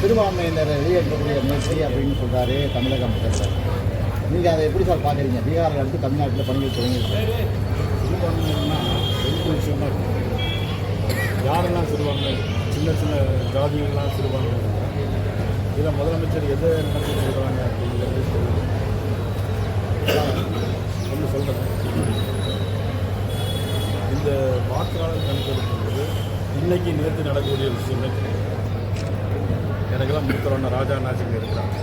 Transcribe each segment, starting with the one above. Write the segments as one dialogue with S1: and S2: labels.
S1: சிறுபான்மையினர் வெளியேற்றக்கூடிய முயற்சி அப்படின்னு சொல்கிறாரு தமிழக முதல்வர் நீங்கள் அதை எப்படி சார் பார்க்குறீங்க? பீகாரில் அடுத்து தமிழ்நாட்டில் பணிகள் தொடங்கியிருக்கு
S2: சிறுபான்மைன்னா ரெண்டு விஷயமா யாரெல்லாம் சிறுபான்மை சின்ன சின்ன ஜாதிகள்லாம் சிறுபான்மை? இதில் முதலமைச்சர் எதை நடத்தி சொல்கிறாங்க அப்படிங்கிறது சொல்லுங்கள் ஒன்று சொல்கிறேன் இந்த வாக்காளர் கணக்கெடுப்புங்கிறது இன்றைக்கி நேற்று நடக்கக்கூடிய விஷயமே கிடையாது. எனக்கெல்லாம் மூத்தரவண்ண ராஜா நாச்சிங்க இருக்கிறாங்க.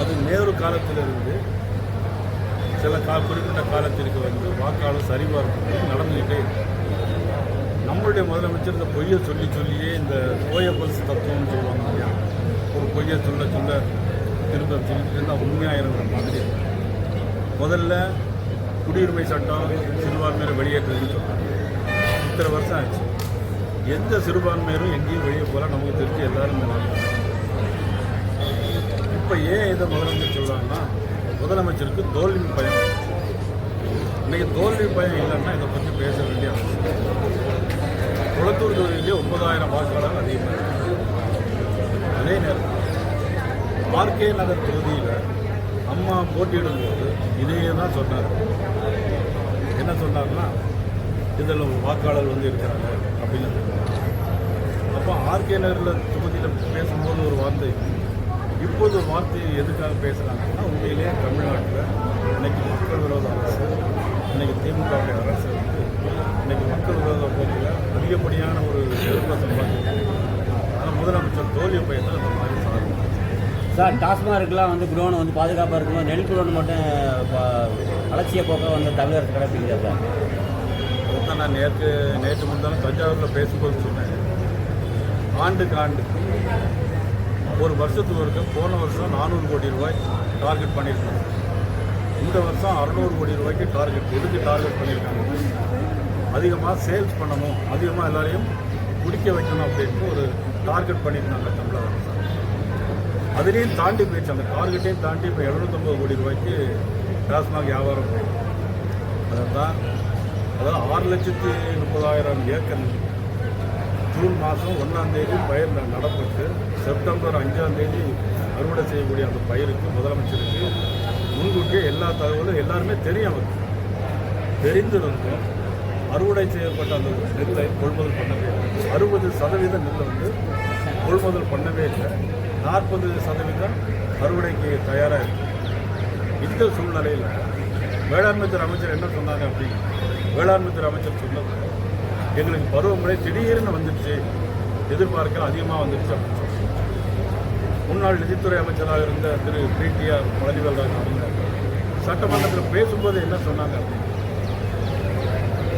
S2: அது நேரு காலத்திலிருந்து சில கா குறிப்பிட்ட காலத்திற்கு வந்து வாக்காளர் சரிபார்ப்பு நடந்துக்கிட்டே நம்மளுடைய முதலமைச்சர் இந்த பொய்யை சொல்லி சொல்லியே இந்த போய பல்ஸ் தத்துவம்னு சொல்லுவாங்க இல்லையா? ஒரு பொய்யை சொல்ல சொல்ல திரும்ப சொல்லிட்டு இருந்தால் உண்மையாக மாதிரி. முதல்ல குடியுரிமை சட்டம் சிறுபான்மையினர் வெளியேற்றதுன்னு சொன்னாங்க. இத்தனை வருஷம் ஆச்சு. எந்த சிறுபான்மையரும் எங்கேயும் வெளியே போகல. நமக்கு தெரிஞ்சு எல்லாரும் இப்போ ஏன் இதை முதலமைச்சர் சொல்கிறாங்கன்னா முதலமைச்சருக்கு தோல்வி பயம். இன்றைக்கி தோல்வி பயம் இல்லைன்னா இதை பற்றி பேச வேண்டிய அவசியம் குளத்தூர் தொகுதியிலே ஒன்பதாயிரம் வாக்காளர் அதிகமாக. அதே நேரம் ஆர்கே நகர் தொகுதியில் அம்மா போட்டியிடும்போது இதே தான் சொன்னார். என்ன சொன்னார்னா இதில் வாக்காளர் வந்து இருக்கிறாங்க. அப்படின்னு அப்போ ஆர்கே நகரில் தொகுதியில் பேசும்போது ஒரு வார்த்தை. இப்போது வார்த்தை வார்த்தையை எதுக்காக பேசுகிறாங்கன்னா உண்மையிலேயே தமிழ்நாட்டில் இன்னைக்கு மக்கள் விரோத அரசு இன்னைக்கு திமுக அரசு வந்து இன்னைக்கு மக்கள் விரோத போக்கில் அதிகப்படியான ஒரு எதிர்ப்பை சம்பாதிக்கிறாங்க ஆனால் முதலமைச்சர் தோல்வி பயத்தில் அந்த மாதிரி சாதனை
S3: சார் டாஸ்மார்க்கெலாம் வந்து குடோன் வந்து பாதுகாப்பாக இருக்கும்போது நெல் குடோன் மட்டும் ப- அலட்சிய போக்க வந்து தமிழர் அரசு சார்.
S2: அதான் நான் நேற்று நேற்று முந்தாலும் தஞ்சாவூரில் பேசும்போது சொன்னேன். ஆண்டுக்கு ஆண்டு ஒரு வருஷத்துக்கு ஒருக்க போன வருஷம் நானூறு கோடி ரூபாய் டார்கெட் பண்ணியிருக்காங்க. இந்த வருஷம் அறநூறு கோடி ரூபாய்க்கு டார்கெட் எதுக்கு டார்கெட் பண்ணியிருக்காங்க? அதிகமாக சேல்ஸ் பண்ணணும் அதிகமாக எல்லாரையும் குடிக்க வைக்கணும் அப்படின்ட்டு ஒரு டார்கெட் பண்ணியிருந்தாங்க தமிழக அரசு அதுலேயும் தாண்டி போயிடுச்சு. அந்த டார்கெட்டையும் தாண்டி இப்போ எழுநூத்தொம்பது கோடி ரூபாய்க்கு டாஸ்மாக் வியாபாரம் போயிடுச்சு அதான் அதாவது ஆறு லட்சத்தி முப்பதாயிரம் ஏக்கர் ஜூன் மாதம் ஒன்றாம் தேதி பயிர் நடப்பட்டு செப்டம்பர் அஞ்சாம் தேதி அறுவடை செய்யக்கூடிய அந்த பயிருக்கு முதலமைச்சருக்கு முன்கூட்டியே எல்லா தகவலும் எல்லாருமே தெரியும் அவருக்கு தெரிந்திருந்தும் அறுவடை செய்யப்பட்ட அந்த நெல்லை கொள்முதல் பண்ணவே இல்லை. அறுபது சதவீத நெல்லை வந்து கொள்முதல் பண்ணவே இல்லை. நாற்பது சதவீதம் அறுவடைக்கு தயாராக இருக்கு. இந்த சூழ்நிலையில் வேளாண்மை துறை அமைச்சர் என்ன சொன்னாங்க அப்படின்னு வேளாண்மைத்துறை அமைச்சர் சொன்னது. எங்களுக்கு பருவமழை திடீர்னு வந்துடுச்சு. எதிர்பார்க்க அதிகமாக வந்துடுச்சு அப்படின்னு சொல்லி முன்னாள் நிதித்துறை அமைச்சராக இருந்த திரு பிடிஆர் பழனிவேல்ராஜ் அவங்க சட்டமன்றத்தில் பேசும்போது என்ன சொன்னாங்க அப்படின்னு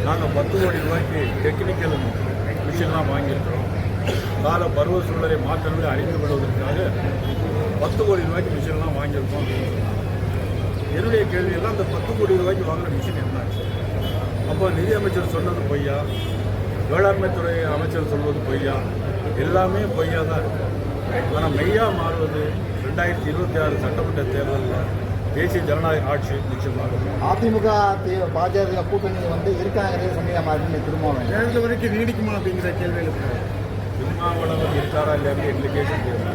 S2: நாங்கள் பத்து கோடி ரூபாய்க்கு டெக்னிக்கல் மிஷின்லாம் வாங்கியிருக்கிறோம். கால பருவ சூழலை மாற்றங்களை அறிந்து கொள்வதற்காக பத்து கோடி ரூபாய்க்கு மிஷின்லாம் வாங்கியிருக்கோம். அப்படின்னு என்னுடைய கேள்வியெல்லாம் அந்த பத்து கோடி ரூபாய்க்கு வாங்கின மிஷின் என்ன? ஆச்சு? அப்போ நிதி அமைச்சர் சொன்னது பொய்யா? வேளாண்மை துறை அமைச்சர் சொல்வது பொய்யா? எல்லாமே பொய்யா தான் இருக்கு. ஆனால் மெய்யா மாறுவது ரெண்டாயிரத்தி இருபத்தி ஆறு சட்டமன்ற தேர்தலில் தேசிய ஜனநாயக ஆட்சி நிச்சயமாக.
S1: அதிமுக பாஜக கூட்டணி வந்து இருக்காங்கிறதே இருக்குன்னு திரும்பவும்
S4: தேர்தல் வரைக்கும் நீடிக்குமா அப்படிங்கிற கேள்வி எழுப்புறாரு
S2: திருமாவளவன் இருக்காரா இல்லையான்னு எங்களுக்கே தெரியல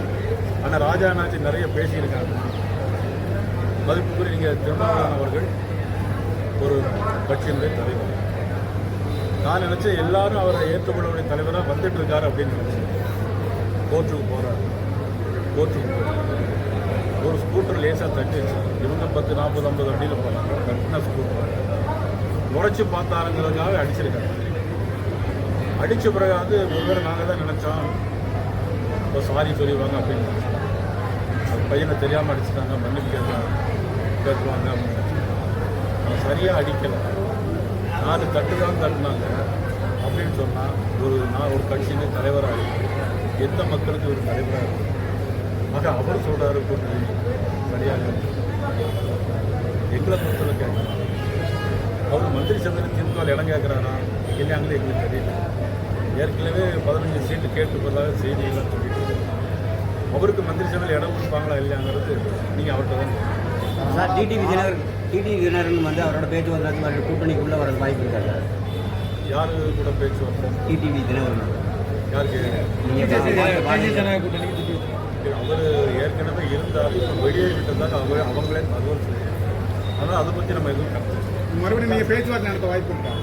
S2: ஆனால் ராஜாநாச்சி நிறைய பேசியிருக்காங்க. மதிப்புக்குரிய நீங்கள் திருமாவளவன் அவர்கள் ஒரு கட்சியினுடைய தலைவர். நான் நினச்சேன் எல்லாரும் அவரை ஏற்றுக்கொள்ளக்கூடிய தலைவராக வந்துட்டு இருக்காரு அப்படின்னு நினச்சேன். கோர்ட்டுக்கு போகிறாரு கோர்ட்டுக்கு போறாரு. ஒரு ஸ்கூட்டர் லேசாக தட்டிச்சு இவங்க பத்து நாற்பது ஐம்பது அடியில் போனாங்க கட்டின ஸ்கூட்டர் உரைச்சி பார்த்தாருங்கிறதுக்காக அடிச்சிருக்காங்க அடித்த பிறகு வந்து ஒருவேளை நாங்கள் தான் நினச்சோம். இப்போ சாரி சொல்லிடுவாங்க அப்படின்னு நினச்சோம். பையனை தெரியாமல் அடிச்சிட்டாங்க மன்னிப்பு கேட்கலாம் கேட்குவாங்க அப்படின்னு. சரியாக அடிக்கலை. நாலு கட்டு தான் கட்டினாங்க அப்படின்னு சொன்னால் ஒரு நான் ஒரு கட்சியின் தலைவராக இருக்கு எந்த மக்களுக்கு ஒரு தலைவராக இருக்கும் ஆக அவர் சொல்கிறாரு கூட்டணி சரியாக எங்களை பொறுத்தவரை கேட்கலாம். அவர் மந்திரி சபையில் திமுக இடம் கேட்குறாரா? இல்லையாங்களே எங்களுக்கு தெரியல. ஏற்கனவே பதினஞ்சு சீட்டு கேட்டுப்பதாக செய்தியெல்லாம் சொல்லிட்டு. அவருக்கு மந்திரி சபையில் இடம் கொடுப்பாங்களா இல்லையாங்கிறது நீங்கள் அவர்கிட்ட தான்
S3: sir TTV Dhinakaran. TTV Dhinakaran வந்து அவரோட பேச்சு வந்து மாதிரி கூட்டணிக்குள்ளே வர வாய்ப்பு இருக்கா? சார்
S2: யாரு கூட பேச்சு வரணும்
S3: டிடிவி தினகரன்
S2: யாருக்கு? அவர் ஏற்கனவே இருந்தார். இப்போ வெளியேறிட்டதாக அவர் அவங்களே தகவல் சொல்லி அதனால் அதை பற்றி நம்ம எதுவும்
S4: மறுபடியும் நீங்க பேச்சுவார்த்தை நடத்த வாய்ப்பு இருக்கா?